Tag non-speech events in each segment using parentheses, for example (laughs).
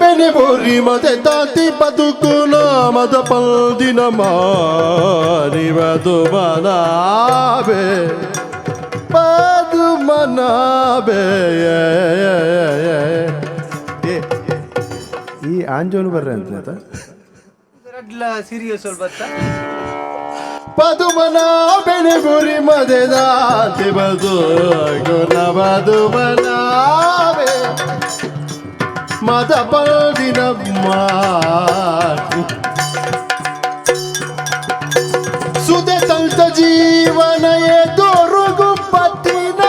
ಬೆನೆ ಬೋರಿ ಮತ್ತೆ ತಾತಿ ಬದುಕು ನಾಮದ ಪಲ್ದಿನ ಮಾರಿವದು ಮನಾಬೆ ಪದು ಮನಾಬೆ ಈ ಆಂಜೋನು ಬರ್ರೆ ಅಂತ ಸೀರಿಯಸ್ ಸ್ವಲ್ಪ ಪದುಮನ ಬೆನೆ ಗುರಿ ಮದೆ ದಾತಿ ಬದು ಗುಣ ಪದುಮನಾವೆ ಮದ ಪಲ್ದಿನ ಮಾರಿ ಸುದೆ ತಲ್ತ ಜೀವನ ಎದುರುಗು ಪತ್ತಿನ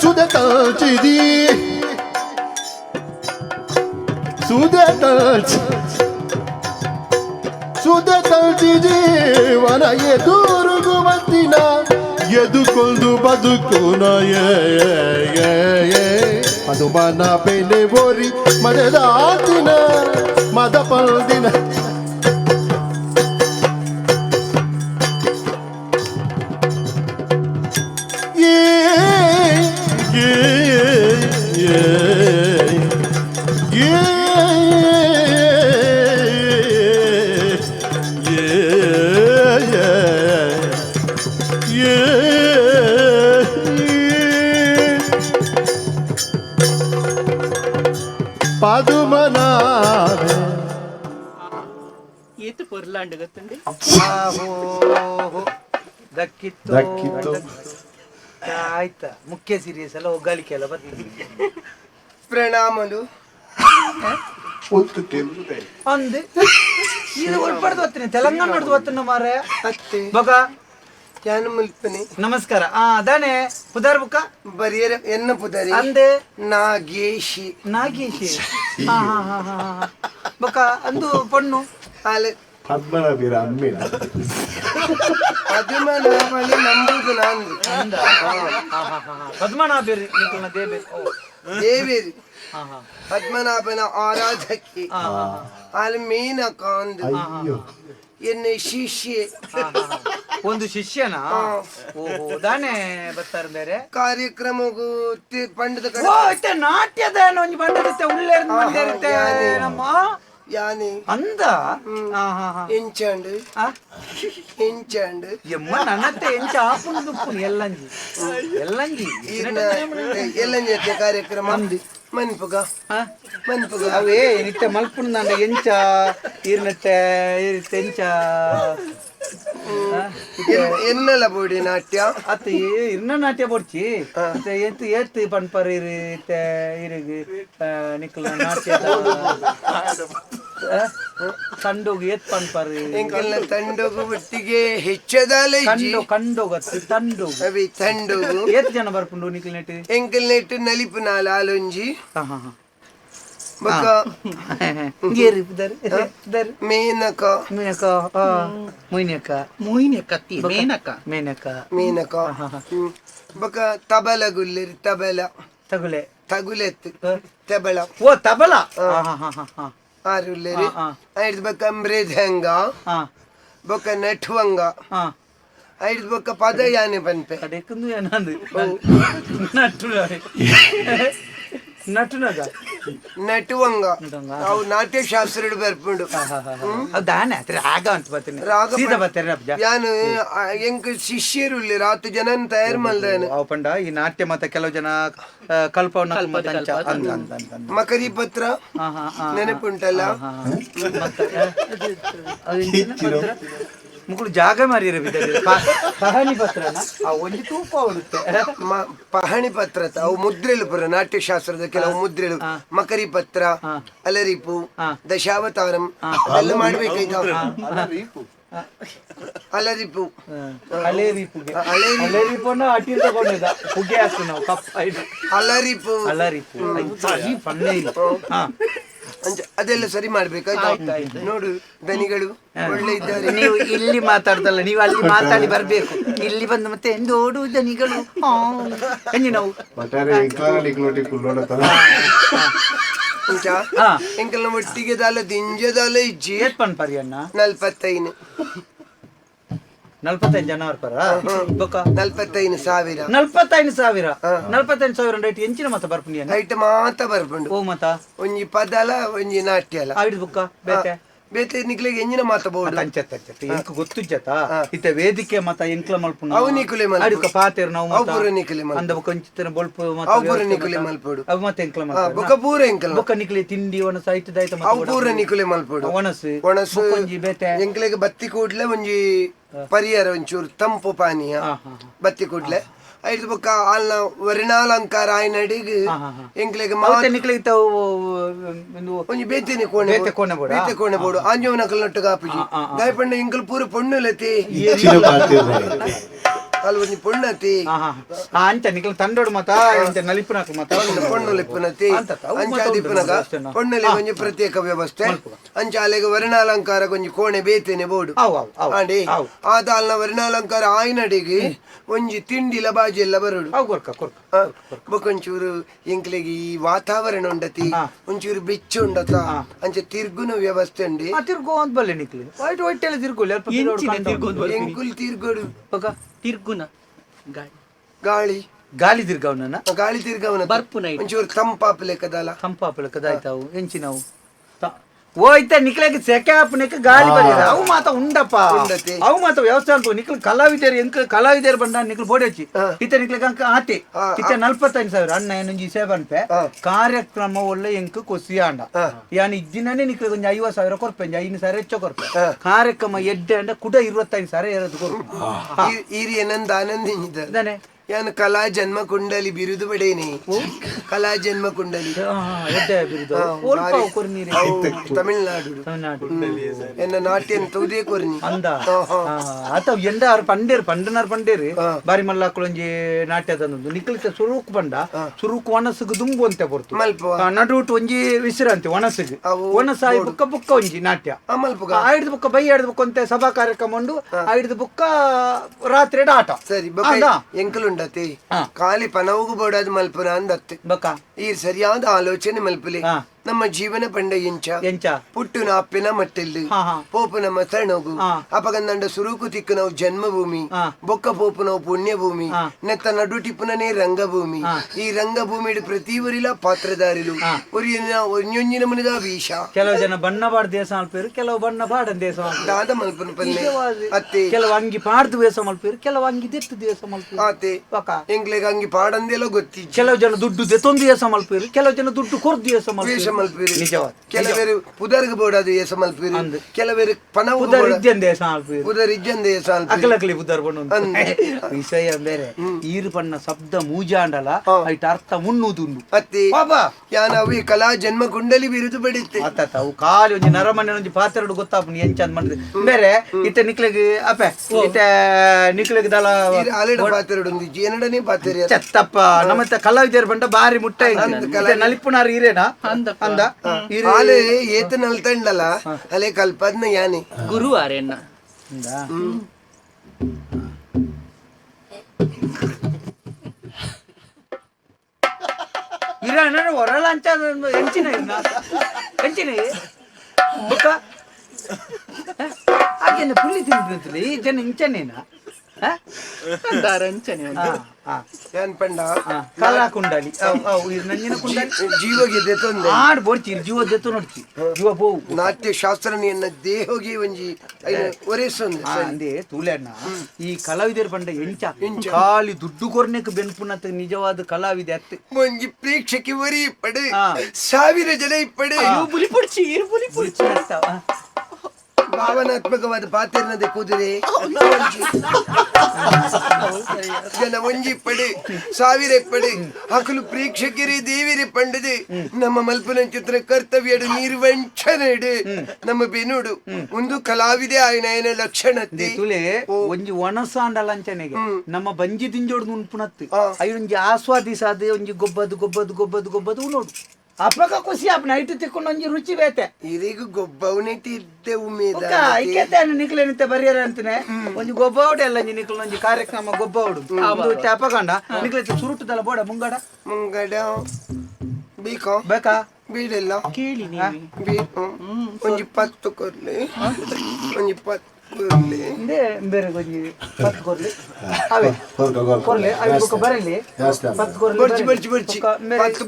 ಸುದೆ ತಲ್ಚಿದಿ ಸುದೆ ತಲ್ಚಿ ಸುದೆ ತಲ್ಚಿ ಜೀವನ ಎದುರುಗು ಮತ್ತಿನ ಎದುಕೊಂಡು ಬದುಕುನ ಅದು ಮನ ಬೆಲೆ ಬೋರಿ ಮದದ ದಿನ ಮದ ಪಲ್ದಿನ Yeah, yeah, yeah, ದಕ್ಕಿತ್ತು ದಕ್ಕಿತ್ತು. ಆಯ್ತಾ? ಮುಖ್ಯ ಸೀರಿಯಸ್ ಎಲ್ಲ ಒಗ್ಗಾಲಿಕೆ ಎಲ್ಲ ಬರ್ತದೆ ಪ್ರಣಾಮಲು. ಅಂದೆ. ಇದು ಒಳ್ಪಡ್ದು ಬರ್ತೀನಿ ತೆಲಂಗಾಣ ನೋಡ್ದು ಬರ್ತೀನಿ ಮಾರೆ. ಅತ್ತೆ. ಬಗ ಯಾನು ಮುಲ್ಪನೆ. ನಮಸ್ಕಾರ. ಆ ಅದಾನೆ. ಪುದಾರ್ ಬುಕ್ಕ ಬರಿಯರ ಎನ್ನ ಪುದರಿ? ಅಂದೆ. ನಾಗೇಶಿ. ನಾಗೇಶಿ. ಹಾ ಹಾ ಹಾ ಹಾ ಹಾ. ಬಕ ಅಂದು ಪೊಣ್ಣು. ಆಲ ಪದ್ಮನಾಭಿರ ಅಮ್ಮಿನ ಪದ್ಮನಾಭನಿ ನಂಬುದು ನಾನು. ಪದ್ಮನಾಭೇರಿ ದೇವೇರಿ. ಹಾ ಹಾ. ಪದ್ಮನಾಭನ ಆರಾಧಕಿ. ಅಲ್ಲಿ ಹಾ ಆಲ ಮೇನಕ ಅಂದು ಅಯ್ಯೋ. ಎನ್ನ ಶಿಷ್ಯೆ. ಹಾ, ಹಾ, ಹಾ. ಒಂದು ಶಿಷ್ಯನ? ಓಹೋ ದಾನೆ ಬರ್ತಾರ ಬೇರೆ. ಕಾರ್ಯಕ್ರಮಗೂ ಪಂಡದ ನಾಟ್ಯದ ಒಂಜಿ ಬಂದಿರುತ್ತೆ ಉಳ್ಳೇರ್ ಬಂದಿರುತ್ತೆ ನಮ್ಮ ಯಾನೆ ಅಂದ ಹಾ ಹಾ ಹಾ ಎಂಚಂಡು ಆ? ಎಂಚಂಡು ಎಮ್ಮ ನನ್ನತ್ತೆ ಎಂಚ ಆಪುನು ದುಪ್ಪುನು ಎಲ್ಲಂಜಿ ಎಲ್ಲಂಜಿ ಇನ್ನ ಎಲ್ಲ ಜೊತೆ ಕಾರ್ಯಕ್ರಮ ಮನ್ಪುಗ ಆ? ಮನ್ಪುಗ ಅವೇ ನಿಟ್ಟ ಮಲ್ಪುನು ನಂದ ಎಂಚ ಇರ್ನಟ್ಟೆ ಇರುತ್ತೆ ಎಂಚ ಆ? ஏத்து ಎತ್ತು ಪನ್ಪರ್ ಇರುತ್ತೆ ಇರಿಗೆ ನಿಕ್ಕಲ ನಾಟ್ಯ ಕಂಡೋಗಿ ಎತ್ ಪನ್ಪರ್ ಎಂಕಲ್ನ ತಂಡಗು ಒಟ್ಟಿಗೆ ಹೆಚ್ಚದಾಲ ಕಂಡು ಕಂಡೋಗ ತಂಡೋಗು. ಅವಿ ತಂಡಗು. ಏತ್ ಜನ ಬರ್ಪುಂಡು ನಿಖಿಲ್ ನೆಟ್ ಎಂಕಲ್ ನೆಟ್ಟು ನಲಿಪು ನಾಲ್ ಆಲೊಂಜಿ. ಹಾ ಹಾ ಹಾ. ಬೊಕ ಗೇರಿ ದರ್ ದರ್ ಮೇನಕ ಮೇನಕ ಆ ಮೊಯ್ನಕ ಮೋಹಿನಿ ಕತ್ತಿ ಮೇನಕ ಮೇನಕ ಮೇನಕ ಹ್ಮ್. ಬೊಕ ತಬಲ ಗುಲ್ಲೆರಿ ತಬಲ ತಗುಲೆ ತಗುಲೆತ್ ತಬಲ ಓ ತಬಲ ಹಾ ಹಾ ಹಾ ಹಾ ಹಾ ಆರುಲ್ಲೆರಿ ಹಾ, ಐದ್ ಬೊಕ ಮೃದಂಗ ಹಾ ಬೊಕ ನಟ್ವಂಗ ಹಾ ಐದ್ ಬೊಕ ಪದಯಾನೆ ಪನ್ಪೆ ಕಡೆಕಂದು ಏನಂದು ನಟ್ಟು ನಟುನಗ ನಟುವಂಗ. ಅವು ನಾಟ್ಯ ಶಾಸ್ತ್ರ ಬರ್ಪುಂಡು ದಾನ ರಾಗ ಅಂತ ಬರ್ತೀನಿ. ರಾಗ ಸೀದಾ ಬರ್ತಾರೆ ಯಾನು ಎಂಕ್ ಶಿಷ್ಯರು ಇಲ್ಲಿ ರಾತ್ ಜನ ತಯಾರು ಮಲ್ದಾನೆ ಪಂಡ ಈ ನಾಟ್ಯ ಮತ್ತೆ ಕೆಲವು ಜನ ಕಲ್ಪವನ್ನ. ಮಕರಿ ಪತ್ರ ನೆನಪುಂಟಲ್ಲ? ಆ? ಮುಗುಳು ಜಾಗ ಮಾರಿರ ಬಿದ್ದರೆ ಕಹಾನಿ ಪತ್ರನ? ಆ ಒಂಜಿ ತೂಪ ಅವಡುತ್ತೆ ಮ- ಪಹಣಿ ಪತ್ರ ತ- ಅವು ಮುದ್ರೆಲು ಪುರ ನಾಟ್ಯಶಾಸ್ತ್ರದ ಕೆಲವು ಮುದ್ರೆಲು. ಮಕರಿ ಪತ್ರ ಅಲರಿಪು ದಶಾವತಾರಂ ಅದೆಲ್ಲ ಮಾಡ್ಬೇಕಾಯ್ತು ಅಲರಿಪು. ಹಳೆ ರೀಪುಗೆ ಹಳೆ ಹಳೆ ರೀಪನ್ನ ತಗೊಂಡಿದ್ದ. ನಾವು ಕಪ್ ಇದು. ಅಲರಿಪು. ಹಳ ರೀಪು ಈ ಪನ್ನೆ ಇಲ್ಲ. ಹಾ. ಅಂಚ ಅದೆಲ್ಲ ಸರಿ ಮಾಡ್ಬೇಕಾಯ್ತು ನೋಡು ದನಿಗಳು ಒಳ್ಳೆ ಇದ್ದಾರೆ. ನೀವು ಇಲ್ಲಿ ಮಾತಾಡ್ದಲ್ಲ ನೀವು ಅಲ್ಲಿ ಮಾತಾಡಿ ಬರ್ಬೇಕು. ಇಲ್ಲಿ ಬಂದು ಮತ್ತೆ ಎಂದೋಡು ದನಿಗಳು. ಎಂಜಿ ನಾವು. ಒಟ್ಟಾರೆ ಇಂಕ್ಲಾನ ನಿಕ್ಲೋಟಿ ಕುಲ್ಲೋಡತನ ಅಂಚ ಹಾ. ಎಂಕಲ್ನ ಒಟ್ಟಿಗೆ ದಾಲ ದಿಂಜದಾಲ ಇಜ್ಜಿ. ಪರಿಯಣ್ಣ ಪನ್ ನಲ್ಪತ್ತೈನು ನಲ್ವತ್ತೈದು ಜನ ಬರ್ತಾರ ಬೊಕ್ಕ ನಲ್ಪತ್ತೈದು ಸಾವಿರ. ನಲ್ವತ್ತೈದು ಸಾವಿರ? ನಲ್ವತ್ತೈದು ಸಾವಿರ ರೈಟ್ ಎಂಚಿನ ಮಾತ ಬರ್ಪುನಿ ರೈಟ್ ಮಾತ ಬರ್ಪುಂಡು ಓ ಮತ? ಒಂಜಿ ಪದಲ ಒಂಜಿ ನಾಟ್ಯಲ. ಆಯ್ತು ಬುಕ್ಕ ಬೇತೆ ಬೇತೆ ನಿಕ್ಲಿಗೆ ಎಂಜಿನ ಮಾತ ಬೋಡು ಅಂಚತ್ತ ಅಂಚತ್ತ ಎಂಕ್ ಗೊತ್ತು ಜತ ಇತ್ತ ವೇದಿಕೆ ಮತ ಎಂಕ್ಲ ಮಲ್ಪುನ ಅವು ನಿಕುಲೆ ಮಲ್ಪ ಅಡುಕ ಪಾತೆರ್ ನಾವು ಅವು ಮತ ಪೂರ ನಿಕುಲೆ ಮಲ್ಪ ಅಂದ ಬೊಕ್ಕ ಒಂಚಿತ್ತಿನ ಬೊಳ್ಪು ಮತ ಅವು ಪೂರ ನಿಕುಲೆ ಮತ- ಮಲ್ಪೊಡು. ಅವು ಮತ್ತೆ ಎಂಕ್ಲ ಮಲ್ಪ ಬೊಕ ಪೂರ ಎಂಕ್ಲ ಬೊಕ ನಿಕುಲೆ ತಿಂಡಿ ಒಣ ಸಾಹಿತ್ಯ ದಾಯ್ತ ಅವು ಪೂರ ನಿಕುಲೆ ಮಲ್ಪೊಡು ಒಣಸು. ಒಣಸು ಒಂಜಿ ಬೇತೆ. ಎಂಕ್ಲೆಗ್ ಬತ್ತಿ ಕೂಡ್ಲೆ ಒಂಜಿ ಪರಿಹಾರ ಒಂಚೂರು ತಂಪು ಪಾನೀಯ. ಬತ್ತಿ ಕೂಡ್ಲೆ. ಐದು ಬೊಕ್ಕ ಆಲ್ನ ವರ್ಣಾಲಂಕಾರ ಆಯ್ನಡಿಗ್. ಎಂಕ್ಲೆಗ್ ಒಂಜಿ ಬೇತೆನೆ ಕೋಣೆ ಬೇತೆ ಕೋಣೆ ಬೋಡ? ಬೇತೆ ಕೋಣೆ ಬೋಡು. ಆಂಜವನ ಕಲ್ನಟ್ಟು ಕಾಪುಜಿ. ಗಾಯಪಂಡ ಎಂಕಲ್ ಪೂರ ಪೊಣ್ಣುಲತಿ ಹೆಚ್ಚಿನ ಪಾತಿರ್ನ ಅಲ್ಲಿ ಒಂಜಿ ಪೊಣ್ಣತಿ. ಹಾ, ಹಾ, ಹಾ. ಆ, ಅಂಚ ನಿಕ್ಲ ತಂಡೋಡು ಮತ ಇಂಚ ನಲಿಪುನಾಕ ಮತ. ಪೊಣ್ಣು ಲಿಪ್ಪನತಿ ಅಂತತ, ಅವು ಅಂಚ ಮಾತ್ರ ದಿಪ್ಪನಗ ಉಂಟು ಅಷ್ಟೇನಾ? ಪೊಣ್ಣಲ್ಲಿ ಒಂಜಿ ಪ್ರತ್ಯೇಕ ವ್ಯವಸ್ಥೆ. ಅಂಚ ಅಲ್ಲಿಗೆ ವರ್ಣಾಲಂಕಾರ ಒಂಜಿ ಕೋಣೆ ಬೇತೇನೆ ಬೋಡು. ಆಂಡಿ ಆದ ಅಲ್ನ ವರ್ಣಾಲಂಕಾರ ಆಯ್ನಡಿಗೆ ಒಂಜಿ ತಿಂಡಿಲ ಬಾಜಿ ಎಲ್ಲ ಬರೋಡು. ಕೊರ್ಕ ಕೊರ್ಕ. ಆ, ಬೊಕೊಂಚೂರು ಎಂಕ್ಲೆಗೆ ಈ ವಾತಾವರಣ ಉಂಡತಿ ಒಂಚೂರು ಬೆಚ್ಚ ಉಂಡತ ಅಂಚ ತಿರ್ಗುನ ವ್ಯವಸ್ಥೆ ಉಂಡಿ. ಆ ತಿರ್ಗೋ ಅಂತ ಬಲ್ಲೆ ನಿಕ್ಲಿ. ವೈಟ್ ವೈಟ್ ಎಲ್ಲ ತಿರ್ಗೋಲಿ ತಿರ್ಗೊಂದು ಎಂಕುಲ್ ತಿರ್ಗೋಡು. ಪಕ ತಿರ್ಗುನ ಗಾಳಿ. ಗಾಳಿ. ತಿರ್ಗವನ ಗಾಳಿ ತಿರ್ಗವನ ಬರ್ಪು ನೈಟ್. ಒಂಚೂರು ತಂಪಾಪ ಲೆಕ್ಕದಲ್ಲ. ತಂಪಾಪಲ ಕದಾಯ್ತಾವು ಎಂಚಿನವು. ಓಯ್ತ ನಿಕ್ಲಕ್ಕೆ ಸೆಕೆ ಆಪನೆಕ್ ಗಾಳಿ ಬರೀರ. ಅವು ಮಾತ ಉಂಡಪ್ಪ. ಉಂಡತಿ. ಅವು ಮಾತ ವ್ಯವಸ್ಥೆ ಅಂತ ನಿಕ್ಲು ಕಲಾವಿದರು ಎಂಕ್ ಕಲಾವಿದರು ಬಂದ ನಿಕ್ಲು ಹಚ್ಚಿ. ಇತ್ತ ನಿಕ್ಲಕ್ಕೆ ಅಂಕ ಆತೆ ಇತ್ತ ನಲ್ಪತ್ತೈದು ಸಾವಿರ. ಅಣ್ಣ ಏನೊಂಜಿ ಸೇವನ್ಪೆ ಕಾರ್ಯಕ್ರಮ ಒಳ್ಳೆ ಎಂಕ್ ಕೊಸಿ ಆಂಡ. ಯಾನ್ ಇದ್ದಿನೇ ನಿಕ್ಲೆ ಒಂಜಿ ಐವತ್ತು ಸಾವಿರ ಕೊರ್ಪೆ. ಐದು ಸಾವಿರ ಹೆಚ್ಚು ಕೊರ್ಪೆ. ಕಾರ್ಯಕ್ರಮ ಎಡ್ಡೆ ಅಂಡ ಕುಡ ಇರುವತ್ತೈದು ಸಾವಿರ ಇರೋದು ಕೊರ್ಪೆ. ಹಿರಿಯ ಏನಂದ ಆನಂದಿದ್ದ ಇದಾನೆ ಯಾನು ಕಲಾ ಜನ್ಮ ಕುಂಡಲಿ ಬಿರುದು ಬಡೇನಿ. ಕಲಾ ಜನ್ಮ ಕುಂಡಲಿ. ತಮಿಳ್ನಾಡು. ಎನ್ನ ನಾಟ್ಯನ್ ತೌದೇ ಕೊರ್ನಿ. ಅಂದ. ಆತ ಎಂಡಾರು ಪಂಡೇರು ಪಂಡನಾರ್ ಪಂಡೇರು. ಬಾರಿ ಮಲ್ಲಾಕುಳಂಜಿ ನಾಟ್ಯ ತಂದು ನಿಕ್ಲಿತ ಸುರುಕು ಪಂಡ. ಸುರುಕು ಒಣಸಗ್ ದುಂಬು ಅಂತ ಬರ್ತು. ನಡುಟ್ ಒಂಜಿ ವಿಶ್ರಾಂತಿ ಒಣಸಗ್ ಒಣಸಾಯಿ ಬುಕ್ಕ ಬುಕ್ಕ ಒಂಜಿ ನಾಟ್ಯ. ಅಮಲ್ಪುಗ ಐಡ್ದು ಬುಕ್ಕ ಬೈ ಐಡ್ದು ಬುಕ್ಕ ಅಂತ ಸಭಾ ಕಾರ್ಯಕ್ರಮ ಉಂಡು. ಐಡ್ದು ಬುಕ್ಕ ರಾತ್ರಿ ಆಟ. ಸರಿ ಬೊಕ ಅಂದ ಕಾಲಿ ಪನವಗ ಬೋಡಾದ ಮಲ್ಪುನ ಅಂದತ್ತೆ. ಈ ಸರಿಯಾದ ಆಲೋಚನೆ ಮಲ್ಪಲಿ. ನಮ್ಮ ಜೀವನ ಪಂಡ ಎಂಚ. ಎಂಚ. ಪುಟ್ಟು ನಾಪಿನ ಮಟ್ಟೆಲ್ಲು. ಪೋಪು ನಮ್ಮ ತಣಗು ಅಪಗಂದಂಡ ಸುರುಕು ತಿಕ್ಕು ನಾವು ಜನ್ಮಭೂಮಿ. ಬೊಕ್ಕ ಪೋಪು ನಾವು ಪುಣ್ಯಭೂಮಿ. ನೆತ್ತ ನಡು ಟಿಪ್ಪುನೇ ರಂಗಭೂಮಿ ಈ ರಂಗಭೂಮಿಯ ಪ್ರತಿ ಊರಿಲ ಪಾತ್ರಧಾರಿಲು. ಒರಿಯನ ಒಂಜೊಂಜಿನ ಮುನಿದ ವೀಷ ಕೆಲವು ಜನ ಬಣ್ಣ ಬಾಡ ದೇಶ ಮಲ್ಪೇರು ಕೆಲವು ಬಣ್ಣ ಬಾಡ ದೇಶ ದಾದ ಮಲ್ಪನ ಪಲ್ಲೆ. ಅತ್ತೆ. ಕೆಲವು ಅಂಗಿ ಪಾಡ್ದು ದೇಶ ಮಲ್ಪೇರು ಕೆಲವು ಅಂಗಿ ದೆತ್ತು ದೇಶ ಮಲ್ಪೇರು ಆತೆ ಎಂಗ್ಲೆಗ್ ಅಂಗಿ ಪಾಡಂದೆಲ್ಲ ಗೊತ್ತಿ ಕೆಲವು ಜನ ದುಡ್ಡು ದೆತ್ತೊಂದು ದೇಶ ಮಲ್ಪೇರು ಕೆಲವು ಜನ ದುಡ್ಡು ಕೊರ್ದು ದೇಶ ಮಲ್ಪೇರು ಮಲ್ಪೀರಿ ನಿಜವಾದ ಕೆಲವರು ಪುದರ್ಗ್ ಬೋಡಾದು ಏಸ ಮಲ್ಪೀರಿ ಅಂದು. ಕೆಲವರು ಪನವು ಉದರ್ ಇದ್ದೇನ್ ದೇಶ ಮಲ್ಪೇರು ಪುದರ್ ಇಜ್ಜಂದ ಏಸ ಮಲ್ಪೀರಿ ಅಕಲಕಲಿ ಬುದ್ಧರ್ ಬಂಡು ವಿಷಯ ಬೇರೆ ಈರು ಪಣ್ಣ ಶಬ್ದ ಮೂಜಾಂಡಲ ಐಟ್ ಅರ್ಥ ಮುನ್ನುದುಂಡು ಅತ್ತೆ ಬಾಬಾ ಯಾನ ಅವಿ ಕಲಾ ಜನ್ಮ ಕುಂಡಲಿ ಬಿರುದು ಬಡಿತ್ತೆ ಆತಾತ ಅವು ಕಾಲಿ ಒಂಜಿ ನರಮನೆ ಒಂಜಿ ಪಾತ್ರೆಡು ಗೊತ್ತಾಪುನಿ ಎಂಚಂದ್ ಮಾಡಿದ್ರೆ ಬೇರೆ ಇತ್ತೆ ನಿಕ್ಲೆಗ್ ಅಪೆ ಇತ್ತೆ ನಿಕ್ಲೆಗ್ ದಲ ಈರ್ ಆಲೆಡ ಪಾತ್ರೆಡು ಒಂದು ಜೇನಡನೆ ಪಾತ್ರೆ ಚೆತ್ತಪ್ಪ ನಮ್ಮತ್ತ ಕಲಾವಿದರು ಬಂಡ ಬಾರಿ ಮುಟ್ಟ ಇತ್ತೆ ನಲಿಪುನಾರ್ ಈರೇನಾ ಅಂದ ಈರೆ ಆಲೆ ಏತ ನಲ್ತಂಡಲ ಅಲೆ ಕಲ್ಪದ್ನ ಯಾನೆ? ಗುರು ಆರೆನ್ನ ಅಂದ ಇರ ನಾನು ಹೊರಲ ಅಂತ ಎಂಚಿನ ಹೆಂಚಿನ ಎಂಚಿನ ಬುಕ್ಕ? ಹಾಗೇನು ಪುಲ್ಲಿ ಈ ಜನ ಇಂಚನೇನಾ ಪಂಡ? ಕಲಾ ಕುಂಡಲಿ. ನಂಜಿನ ಕುಂಡಲಿ? ಜೀವಗೆ ಆಡ್ ಬೋಡ್ತೀರಿ ಜೀವ ನೋಡ್ತಿ. ಜೀವ ನಾಟ್ಯ ದೇಹೋಗಿ ಒಂಜಿ ಒರೆಸೊಂದು ಆ, ಅಂದೆ ತೂಲೆಣ್ಣ ಈ ಕಲಾವಿದರು ಪಂಡ ಎಂಚ. ಖಾಲಿ ದುಡ್ಡು ಕೊರ್ನೆಕ್ ಬೆನ್ಪುನತ್ ನಿಜವಾದ ಕಲಾವಿದೆ ಅತ್ತೆ. ಒಂಜಿ ಪ್ರೇಕ್ಷಕಿ ಒರಿ ಪಡೆ. ಸಾವಿರ ಜನ ಇಪ್ಪಡೆ. Bully ಪುಡ್ಚಿ bully ನಗ್ತಾವ. ಭಾವನಾತ್ಮಕವಾದ ಪಾತ್ರನದೆ ಕುದುರೆ ಜನ ಒಂಜಿ ಪಡೆ ಸಾವಿರ ಪಡೆ ಹಕಲು ಪ್ರೇಕ್ಷಕರೇ ದೇವಿರಿ ಪಂಡದೆ ನಮ್ಮ ಮಲ್ಪನ ಚಿತ್ರ ಕರ್ತವ್ಯಡು ನಿರ್ವಂಚನೆಡು. ನಮ್ಮ ಬೆನುಡು ಒಂದು ಕಲಾವಿದೆ ಆಯ್ನ ಲಕ್ಷಣತೆ. ತುಲೆ ಒಂಜಿ ಒಣಸಾಂಡ ಲಂಚನೆಗೆ ನಮ್ಮ ಬಂಜಿ ದಿಂಜೋಡ್ ಉನ್ಪುನತ್ ಆ. ಆಸ್ವಾದಿ ಆಸ್ವಾದಿಸಾದೆ ಒಂಜಿ ಗೊಬ್ಬದು ಗೊಬ್ಬದು ಗೊಬ್ಬದು ಗೊಬ್ಬದು ಉನ್ನೋಡು ಅಪ್ಪಗ ಖುಷಿ ಅಪ್ಪ ನೈಟ್ ತಿಕ್ಕೊಂಡು ಒಂಜಿ ರುಚಿ ಬೇತೆ. ಇದೀಗ ಗೊಬ್ಬವನೇ ತಿದ್ದೆ ಉಮೇದ ಐಕೆತೆ ನಿಕ್ಲೆ ನಿಂತೆ ಬರಿಯರ ಅಂತಾನೆ. ಒಂಜಿ ಗೊಬ್ಬವಡೆ ಅಲ್ಲ ಒಂಜಿ ನಿಕ್ಲು ಒಂಜಿ ಕಾರ್ಯಕ್ರಮ ಗೊಬ್ಬವಡು. ಒಂದು ಚಾಪಗಂಡ ನಿಕ್ಲೆ ಸುರುಟದಲ್ಲ ಬೋಡ ಮುಂಗಡ? ಮುಂಗಡ. ಬೇಕೋ. ಬೇಕಾ? ಬೀಡಿಲ್ಲ. ಕೇಳಿ ಒಂಜಿ ಪತ್ತು ಕೊರ್ಲಿ ಒಂಜಿ ಪತ್ತು ಬೇರೆ ಗೊಂಜಿ ಪತ್ತು ಕೊರ್ಲಿ ಅವೇ ಕೊರ್ಲಿ ಬುಕ್ಕ ಬರಲಿ. ಕೊರ್ಲಿ ಬರ್ಚಿ. ಬರ್ಚಿ ಬರ್ಚಿ.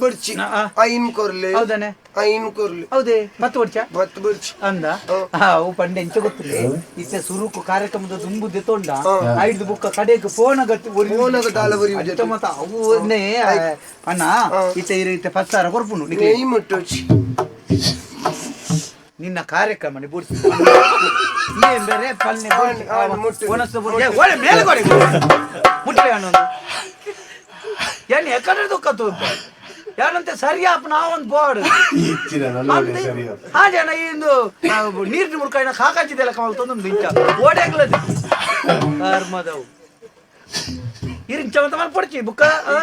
ಬರ್ಚಿ. ಐನ್ ಕೊರ್ಲೆ ಹೌದಾನೆ. ಐನ್ ಕೊರ್ಲೆ ಹೌದೇ ಬರ್ಚಿ? ಅಂದ? ಹಾ. ಅವು ಪಂಡೆ ಎಂಚ ಗೊತ್ತಿಲ್ಲ ಇತ್ತೆ ಸುರುಕು ಕಾರ್ಯಕ್ರಮದ ದುಂಬುದೆ ತೊಂಡ. ಐದು ಬುಕ್ಕ ಕಡೆಗೆ ಫೋನ್ ಗಟ್ಟಿ ನೇ ಅಣ್ಣ ಇತ್ತೆ ಇರ ಇತ್ತೆ ಕೊರ್ಪುನು ಮುಟ್ಟೋಚಿ. ನಿನ್ನ ಕಾರ್ಯಕ್ರಮ ಬುಡ್ಸಿ (laughs) ಏನ್ ಬೇರೆ ಪಲ್ನೆ. ಆ, ಆ, ಮುಟ್ಟು. ಏ, ಒಳ್ಳೆ ಮೇಲೆ ಕೊಡಿ. ಏನ್ ದುಃಖತ್ತು ಯಾರಂತೆ ನಾವೊಂದು ಬೋರ್ಡ್. ಹಾ ಜನ ಇಂದು ನೀರಿನ ಮುರ್ಕಾಯಿನ ಕಾಕಾಚಿದೆಲ್ಲ ಕಮಲ್ ತಂದು ಬಿಂಚ. ಓಡಾಗ್ಲದು ಕರ್ಮದವು ಇರಿ ಚಮತ ಮಲ್ ಪಡ್ಚಿ ಬುಕ್ಕ ಆ?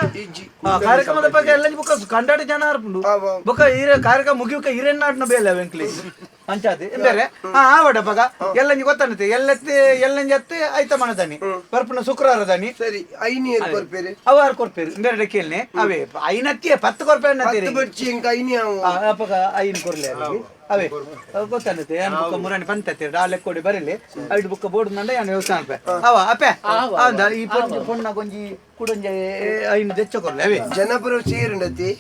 ಆ, ಕಾರ್ಯಕ್ರಮದ ಬಗ್ಗೆ ಎಲ್ಲ ಬುಕ್ಕ ಕಂಡಾಡ ಜನ ಅರ್ಪುಂಡು. ಬುಕ್ಕ ಆ. ಕಾರ್ಯಕ್ರಮ ಮುಗಿಯುಕ ಹಿರೇನಾಡ್ನ ಬೇಲೆ ವೆಂಕ್ಲಿ ಅಂಚಾತಿ ಬೇರೆ? ಹಾ ಆವಡ ಪಗ ಎಲ್ಲಂಜಿ ಗೊತ್ತಾನತೆ ಎಲ್ಲತ್ತಿ ಎಲ್ಲಂಜಿ ಅತ್ತೆ ಐತ ಮನದಾನಿ ಬರ್ಪುನ ಶುಕ್ರವಾರ ದಾನಿ. ಸರಿ ಐನಿ ಏನ್ ಕೊರ್ಪೇರೆ. ಅವಾರು ಕೊರ್ಪೇರು. ಬೇರೆ ಕೇಳ್ನೆ. ಅವೇ ಐನತ್ತಿ ಪತ್ತು ಕೊರ್ಪೆ ಪತ್ತು ಬರ್ಚಿ ಎಂಕ ಐನಿ ಅವು. ಅಪಗ ಐನ್ ಕೊರ್ಲೆ ಅಲ್ಲಿ. ಅವೇ ಅವ್ ಗೊತ್ತಾನತೆ ಯಾನ್ ಬುಕ್ಕ ಮುರಾಣಿ ಪಂತತೆ ಡಾಲೆ ಕೊಡಿ ಬರಲಿ. ಐದು ಬುಕ್ಕ ಬೋರ್ಡ್ ನಂಡ ಯಾನ್ ವ್ಯವಸ್ಥೆ ಅನ್ಪೆ ಅವ ಅಪೆ ಹೌದಾ ಈ ಪೊಂಜಿ ಪೊಣ್ಣ ಗೊಂಜಿ ಕುಡಂಜ ಐನ್ ದೆಚ್ಚ ಕೊರ್ಲೆ ಅವೇ. ಜನಪರ ಸೇರಂಡತಿ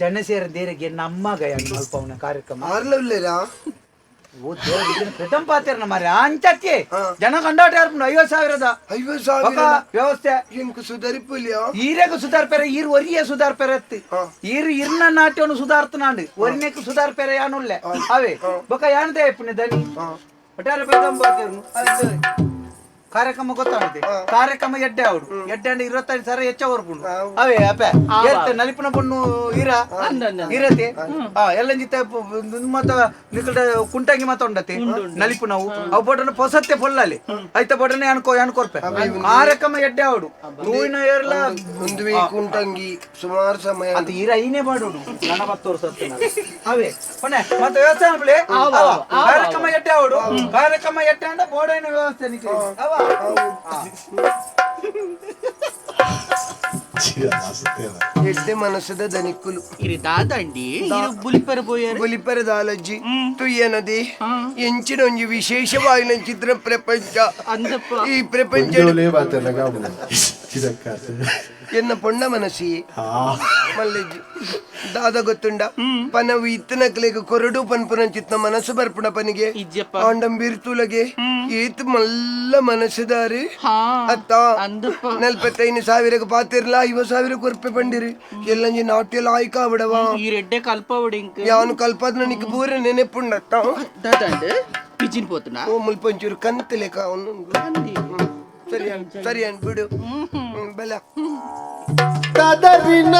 ಜನ ಸೇರ ದೇರಿಗೆ ನಮ್ಮ ಗಯ ಅಲ್ಪವನ ಕಾರ್ಯಕ್ರಮ. ಇದನ್ನ ಪ್ರಥಮ ಪಾತ್ರ ಮಾರೆ ಅಂಚಕ್ಕೆ ಜನ ಕಂಡಾಟ ಐವತ್ ಸಾವಿರದ. ಐವತ್ ಸಾವಿರ ವ್ಯವಸ್ಥೆ. ಎಂಕು ಸುಧಾರಿಪುಲಿಯಾ ಈರೆಗ ಸುಧಾರ್ಪೆರೆ ಈರ್ ಒರಿಯ ಸುಧಾರ್ಪೆರೆ ಎತ್ತಿ ಈರ್ ಇರ್ನ ನಾಟ್ಯವನ್ನು ಸುಧಾರ್ತನಾಂಡು ಒರಿನೆಕ್ ಸುಧಾರ್ಪೆರೆ ಯಾನುಲ್ಲೆ. ಅವೇ. ಬೊಕ ಯಾನದೇ ಐಪುಣ್ಯ ದನಿ. ಒಟ್ಟಾರೆ ಪ್ರಥಮ ಪಾತ್ರ ಕಾರ್ಯಕ್ರಮ ಗೊತ್ತಾಗುತ್ತೆ. ಕಾರ್ಯಕ್ರಮ ಎಡ್ಡೆ ಅವಡು ಎಡ್ಡೆ ಅಂಡ್ ಇರುವತ್ತೈದು ಸಾವಿರ ಹೆಚ್ಚ ಹೊರ್ಪುಂಡು ಅವೇ ಅಪ್ಪೆ ಏರ್ತೆ ನಲಿಪಿನ ಬಣ್ಣು ಈರ ಇರತಿ ಹಾ. ಎಲ್ಲ ಜಿತ್ತೆ ಮತ್ತ ನಿಕಟ ಕುಂಟಂಗಿ ಮತ್ತ ಉಂಡತಿ ನಲಿಪು ನಾವು ಅವು. ಬೊಡನ ಪೊಸತ್ತೆ ಪೊಲ್ಲಲ್ಲಿ ಐತ ಬೊಡನೆ ಅನ್ಕೋ ಅನ್ಕೊರ್ಪೆ. ಕಾರ್ಯಕ್ರಮ ಎಡ್ಡೆ ಅವಡು ಹೂವಿನ ಏರ್ಲ ಒಂದು ಕುಂಟಂಗಿ ಸುಮಾರು ಸಮಯ. ಅದು ಈರ ಐನೇ ಬಾಡೋಡು ನನ್ನ ಹತ್ತು ವರ್ಷ. ಅವೇ ಪೊನ್ನೆ ಮತ್ತೆ ವ್ಯವಸ್ಥೆ ಕಾರ್ಯಕ್ರಮ ಎಡ್ಡೆ ಅವಡು ಕಾರ್ಯಕ್ರಮ ಎಡ್ಡೆ ಅಂದ್ರೆ ಬೋಡೈನ ವ್ಯವಸ್ಥೆ ಅವ? ಎಡ್ಡೆ ಮನಸ್ಸದ ದನಿಕ್ಕುಲು ಇರಿ ದಾದಂಡಿ ಇರು ಬುಲಿಪರ ಬೋಯರ್ ಬುಲಿಪರ ದಾಲಜ್ಜಿ ತುಯ್ಯನದಿ ಎಂಚಿನ ಒಂಜಿ ವಿಶೇಷವಾಗಿನ ಚಿತ್ರ ಪ್ರಪಂಚ ಅಂದಪ್ಪ ಈ ಪ್ರಪಂಚ ಎನ್ನ ಪೊಂಡ ಮನಸ್ಸಿ. ಮಲ್ಲಜ್ಜಿ ದಾದ ಗೊತ್ತುಂಡ? ಪನವು ಇತ್ತನಕ್ಲೆಗ್ ಕೊರಡು ಪನ್ಪುನ ಚಿತ್ತ ಮನಸ್ಸು ಬರ್ಪುಣ ಪನಿಗೆ. ಇಜ್ಜಪ್ಪ. ಆಂಡಂ ಬಿರ್ತುಲಗೆ ಏತ್ ಮಲ್ಲ ಮನಸ್ಸುದಾರಿ. ಹಾ. ಅತ್ತ. ಅಂದಪ್ಪ. ನಲ್ಪತ್ತೈದು ಸಾವಿರಕ್ಕೆ ಪಾತಿರ್ಲ ಐವತ್ ಸಾವಿರ ಕೊರ್ಪೆ ಬಂದಿರಿ ಎಲ್ಲಂಜಿ ನಾಟ್ಯ ಲಾಯ್ಕ ಬಿಡವ. ಈ ರೆಡ್ಡೆ ಕಲ್ಪ ಹೊಡಿಂಕ್ ಯಾವನು ಕಲ್ಪದ ನಿಕ್ ಪೂರ ನೆನೆಪುಂಡತ್ತ. ಅತ್ತ ಪಿಜಿನ್ ಪೋತನ? ಓ ಮುಲ್ಪಂಚೂರು ಕಂತ ಲೆಕ್ಕ ಅವನು ಸರಿ ಅಣ್ಣ, ಸರಿ. ಅಣ್ಣ ಬಿಡು. ಹ್ಮ್, ಬೆಲ. ತದರಿನ